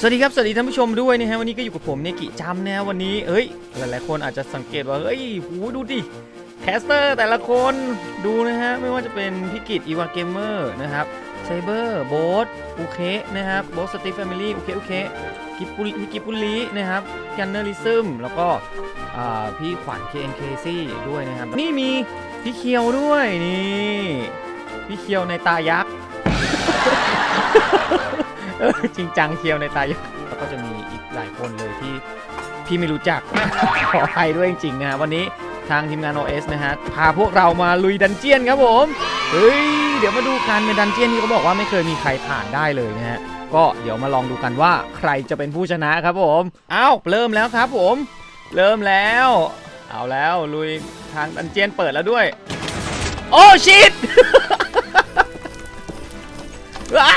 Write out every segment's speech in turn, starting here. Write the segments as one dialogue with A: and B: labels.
A: สวัสดีครับ สวัสดีท่านผู้ชมด้วยนะฮะวันนี้ก็อยู่กับผมเนกิจำนะวันนี้เอ้ย หลายๆคนอาจจะสังเกตว่าเฮ้ยหูดูดิแคสเตอร์แต่ละคนดูนะฮะ ไม่ว่าจะเป็นพิกิตอีวาเกมเมอร์นะครับไซเบอร์โบสโอเคนะครับโบสสตีฟแฟมิลี่โอเคโอเคกิบปุริกิบปุลีนะครับกันเนอริซึมแล้วก็อ่าพี่ขวัญ KNKC ด้วยนะครับ นี่มีพี่เคียวด้วยนี่ พี่เคียวในตายักษ์ เออจริงจังเคียวในตายักษ์แล้วก็จะมีอีกหลายคนเลยที่พี่ไม่รู้จัก ขออภัยด้วยจริงๆนะฮะวันนี้ทางทีมงาน OS นะฮะพาพวกเรามาลุยดันเจียนครับผมเฮ้ยเดี๋ยวมาดูกันในดันเจียนที่เขาบอกว่าไม่เคยมีใครผ่านได้เลยนะฮะก็เดี๋ยวมาลองดูกันว่าใครจะเป็นผู้ชนะครับผมอ้าวเริ่มแล้วครับผม เริ่มแล้ว เอาแล้วลุยทางดันเจียนเปิดแล้วด้วย โอ้ชิต ว้า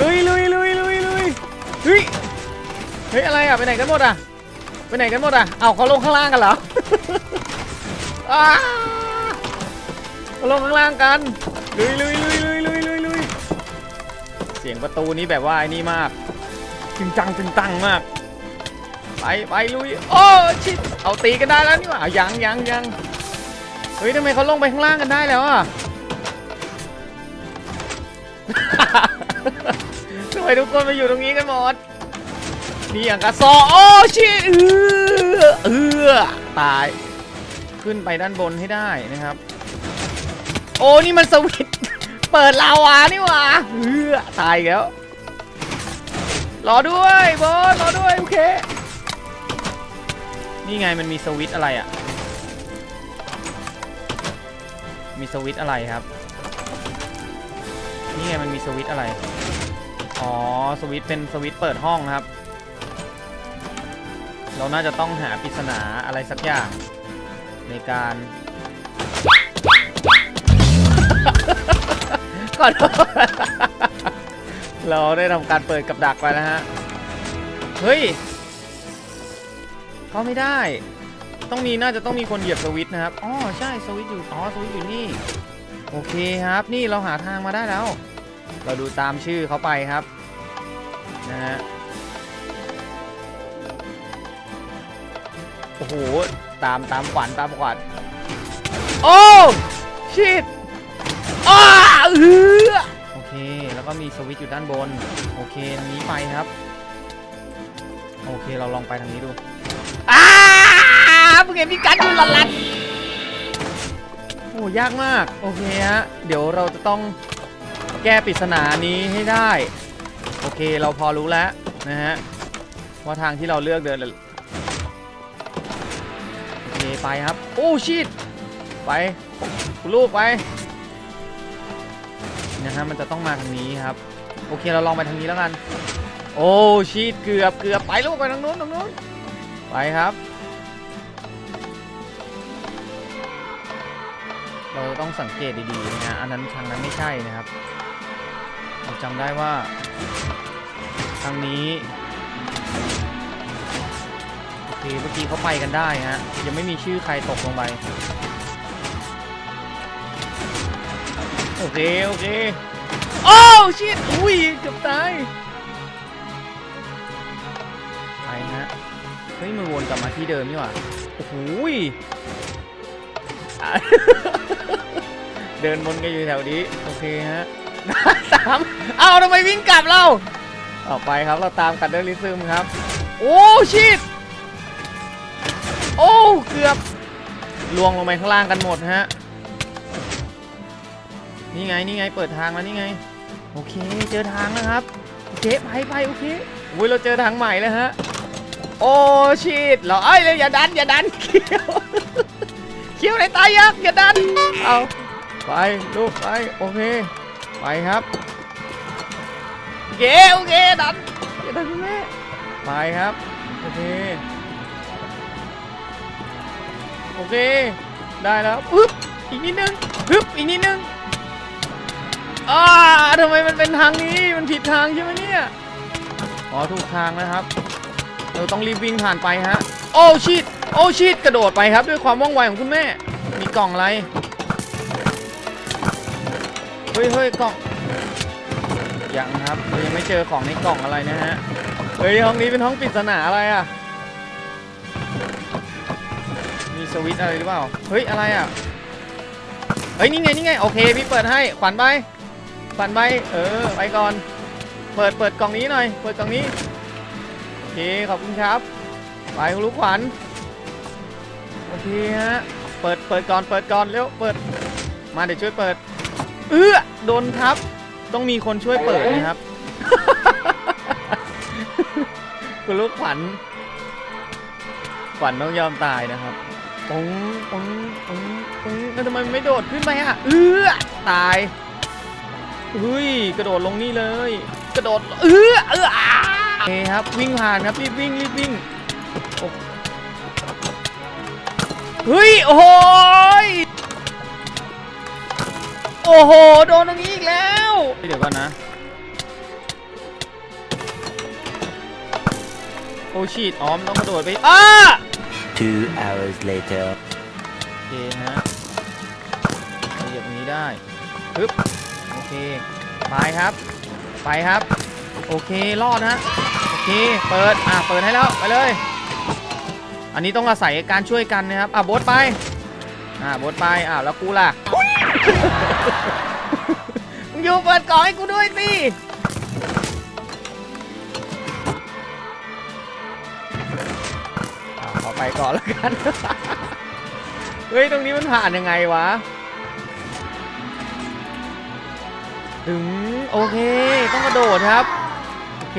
A: ลุยลุยลุยลุยลุยเฮ้ยเฮ้ยอะไรอะไปไหนกันหมดอะไปไหนกันหมดอะเอาเขาลงข้างล่างกันเหรออ้าเขาลงข้างล่างกันลุยลุยลุยลุยลุยลุยลุยเสียงประตูนี้แบบว่าไอ้นี่มากจริงจังจริงตังมากไปไปลุยโอ้ชิตเอาตีกันได้แล้วนี่หว่ายังยังยังเฮ้ยทำไมเขาลงไปข้างล่างกันได้แล้วอะ ทำไมทุกคนมาอยู่ตรงนี้กันหมดมีอย่างกระสอโอ้ชิเออเออตาย ขึ้นไปด้านบนให้ได้นะครับ โอ้นี่มันสวิตเปิดลาวานี่หว่าเออตายแล้ว รอด้วยบอสรอด้วยโอเค นี่ไงมันมีสวิตอะไรอะ มีสวิตอะไรครับ นี่ไงมันมีสวิตอะไร อ๋อ สวิตเป็นสวิตเปิดห้องนะครับ เราน่าจะต้องหาปริศนาอะไรสักอย่าง ในการ ก่อนเราได้ทำการเปิดกับดักไปแล้วฮะ เฮ้ย เข้าไม่ได้ ต้องมีน่าจะต้องมีคนเหยียบสวิตนะครับ อ๋อ ใช่ สวิตอยู่ อ๋อ สวิตอยู่นี่ โอเคครับ นี่เราหาทางมาได้แล้ว เราดูตามชื่อเขาไปครับนะฮะโอ้โห ตามตามขวัญตามขวัญโอ้ชิตอ้าเออโอเค แล้วก็มีสวิตช์อยู่ด้านบน โอเคทางนี้ไปครับ โอเคเราลองไปทางนี้ดูอ้าเพิ่งเห็นมีการดูหลันๆโอ้ยากมาก โอเคฮะ เดี๋ยวเราจะต้อง แก้ปริศนานี้ให้ได้ โอเคเราพอรู้แล้วนะฮะว่าทางที่เราเลือกเดินโอเคไปครับ โอ้ชิตไปคุณลูกไปนะฮะมันจะต้องมาทางนี้ครับ โอเคเราลองไปทางนี้แล้วกัน โอ้ชิตเกือบเกือบไปลูกไปทางนู้นทางนู้นไปครับ เราต้องสังเกตดีๆนะอันนั้นทางนั้นไม่ใช่นะครับ จำได้ว่าทางนี้โอเคเมื่อกี้เขาไปกันได้ฮะยังไม่มีชื่อใครตกลงไปโอเคโอเคโอ้ชิตอุ้ยเกือบตายไปฮะเฮ้ยมันวนกลับมาที่เดิมนี่หว่าโอ้โหยเดินวนกันอยู่แถวนี้โอเคฮะ สามเอาทำไมวิ่งกลับเราออกไปครับเราตามกันเดอร์ลิซึมครับ โอ้ชิตโอ้เกือบลวงลงไปข้างล่างกันหมดฮะนี่ไงนี่ไงเปิดทางแล้วนี่ไง โอเคเจอทางแล้วครับโอเคไปไปโอเคอุ้ยเราเจอทางใหม่แล้วฮะโอ้ชิตเราเอ้ยอย่าดันอย่าดันเขียวเขียวในตายักษ์อย่าดันเอาไปลูกไปโอเค ไปครับโอเคโอเคดันอย่าดันคุณแม่ไปครับโอเคโอเคได้แล้วปึ๊บอีกนิดนึงปึ๊บอีกนิดนึงอ่าทำไมมันเป็นทางนี้มันผิดทางใช่ไหมเนี่ยอ๋อถูกทางนะครับเราต้องรีบวิ่งผ่านไปฮะโอ้ชิดโอ้ชิดกระโดดไปครับด้วยความว่องไวของคุณแม่มีกล่องอะไรเฮ้ยเฮ้ยกล่องยังครับเรายังไม่เจอของในกล่องอะไรนะฮะเฮ้ยห้องนี้เป็นห้องปริศนาอะไรอะมีสวิตช์อะไรหรือเปล่าเฮ้ยอะไรอะเฮ้ยนี่ไงนี่ไงโอเคพี่เปิดให้ขวัญไปขวัญไปเออไปก่อน เปิดเปิดกล่องนี้หน่อย เปิดกล่องนี้โอเคขอบคุณครับไปคุณลูกขวัญโอเคฮะเปิดเปิดก่อนเปิดก่อนเร็วเปิดมาเดี๋ยวช่วยเปิด เอื้อโดนทับ ต้องมีคนช่วยเปิดนะครับ คุณลูกขวัญขวัญต้องยอมตายนะครับปุ้งปุ้งปุ้งปุ้งแล้วทำไมมันไม่โดดขึ้นไปอะเอื้อตายเฮ้ยกระโดดลงนี่เลย กระโดดเอื้อเอื้ออ่าโอเคครับวิ่งผ่านครับรีบวิ่งรีบวิ่งโอ้เฮ้ยโอ้โหย โอ้โห โดนตรงนี้อีกแล้ว เดี๋ยวก่อนนะ โอ้ชีตอ๋อมนต้องกระโดดไปอ้า
B: Two hours later.
A: โอเคฮะเหยียบตรงนี้ได้ปึ๊บโอเค ไปครับ ไปครับ โอเค รอดนะ โอเค เปิด อะ เปิดให้แล้ว ไปเลย อันนี้ต้องอาศัยการช่วยกันนะครับ อะโบทไป อะโบทไป อะแล้วกูล่ะ มึงอยู่เปิดกล่องให้กูด้วยสิอะขอไปก่อนแล้วกัน เฮ้ย ตรงนี้มันผ่านยังไงวะ ถึง โอเค ต้องกระโดดครับ โอเค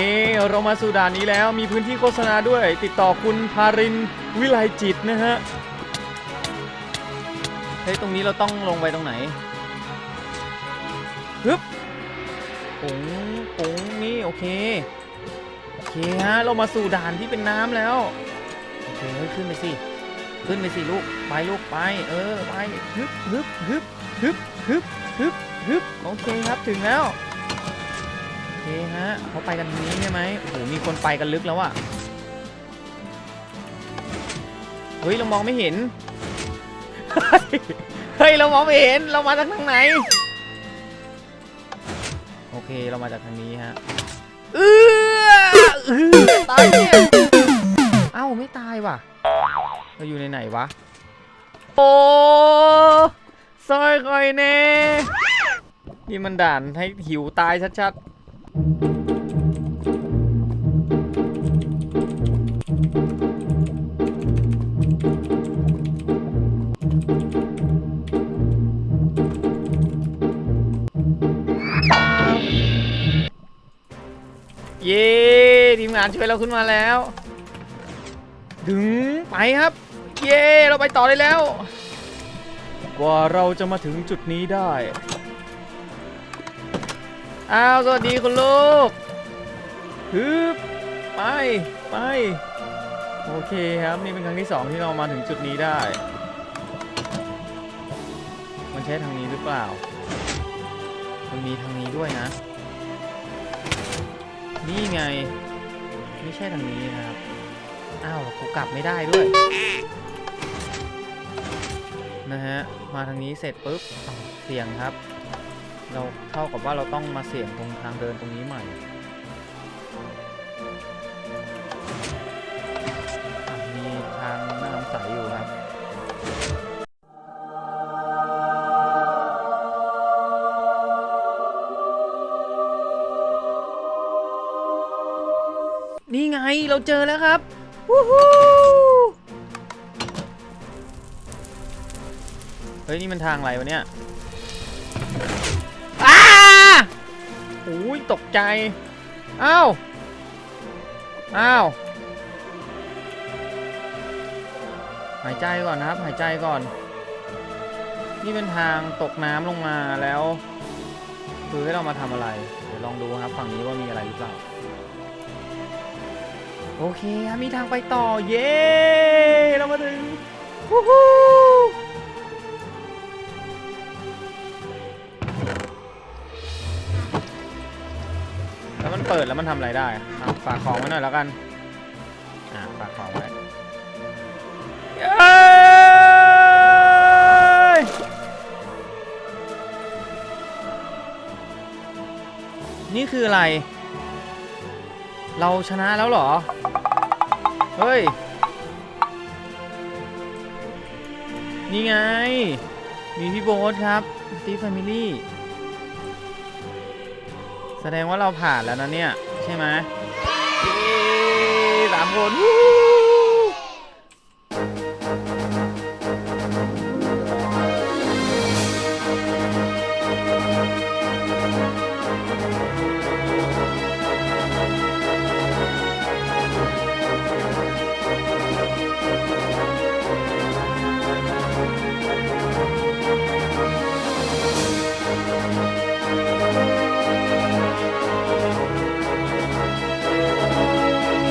A: เรามาสู่ด่านนี้แล้วมีพื้นที่โฆษณาด้วย ติดต่อคุณพารินวิไลจิตนะฮะ ฮ้ยตรงนี้เราต้องลงไปตรงไหนฮึบปุ๋งปุ๋งนี่โอเค โอเคฮะ เรามาสู่ด่านที่เป็นน้ำแล้ว โอเคเฮ้ยขึ้นไปสิ ขึ้นไปสิลูก ไปลูกไป เออไปฮึบฮึบฮึบฮึบฮึบฮึบฮึบโอเคครับถึงแล้ว โอเคฮะเขาไปกันนี้ใช่ไหมโอ้โหมีคนไปกันลึกแล้วอะเฮ้ยเรามองไม่เห็น เฮ้ย เรามองไม่เห็น เรามาจากทางไหน โอเค เรามาจากทางนี้ฮะ เออเออตายเนี่ยเอ้า ไม่ตายว่ะ เราอยู่ในไหนวะ โอ้ซอยคอยเน่นี่มันด่านให้หิวตายชัดๆ งานช่วยเราขึ้นมาแล้ว ถึงไปครับ เย้เราไปต่อได้แล้ว กว่าเราจะมาถึงจุดนี้ได้อ้าวสวัสดีคุณลูกฮึบไปไปโอเคครับนี่เป็นครั้งที่สองที่เรามาถึงจุดนี้ได้ มันใช้ทางนี้หรือเปล่ามันมีทางนี้ด้วยนะ นี่ไง ไม่ใช่ทางนี้นะครับ อ้าว กูกลับไม่ได้ด้วย นะฮะ มาทางนี้เสร็จปุ๊บเสี่ยงครับ เราเท่ากับว่าเราต้องมาเสี่ยงตรงทางเดินตรงนี้ใหม่ เราเจอแล้วครับวู้ฮู้เฮ้ย นี่มันทางอะไรวะเนี่ยอ้าโอ้ยตกใจ อ้าว อ้าว หายใจก่อนนะครับ หายใจก่อน นี่เป็นทางตกน้ำลงมาแล้ว คือให้เรามาทำอะไร เดี๋ยวลองดูครับ ฝั่งนี้ว่ามีอะไรหรือเปล่า โอเคมีทางไปต่อ เย้เรามาถึงฮู้ฮู้แล้วมันเปิดแล้วมันทำอะไรได้อะอะฝากของไว้หน่อยแล้วกัน อ่าฝากของไว้เย้นี่คืออะไร เราชนะแล้วเหรอ เฮ้ย นี่ไง มีพี่โบ๊ทครับสตีฟแฟมิลี่ แสดงว่าเราผ่านแล้วนะเนี่ย ใช่ไหมสามคนวู้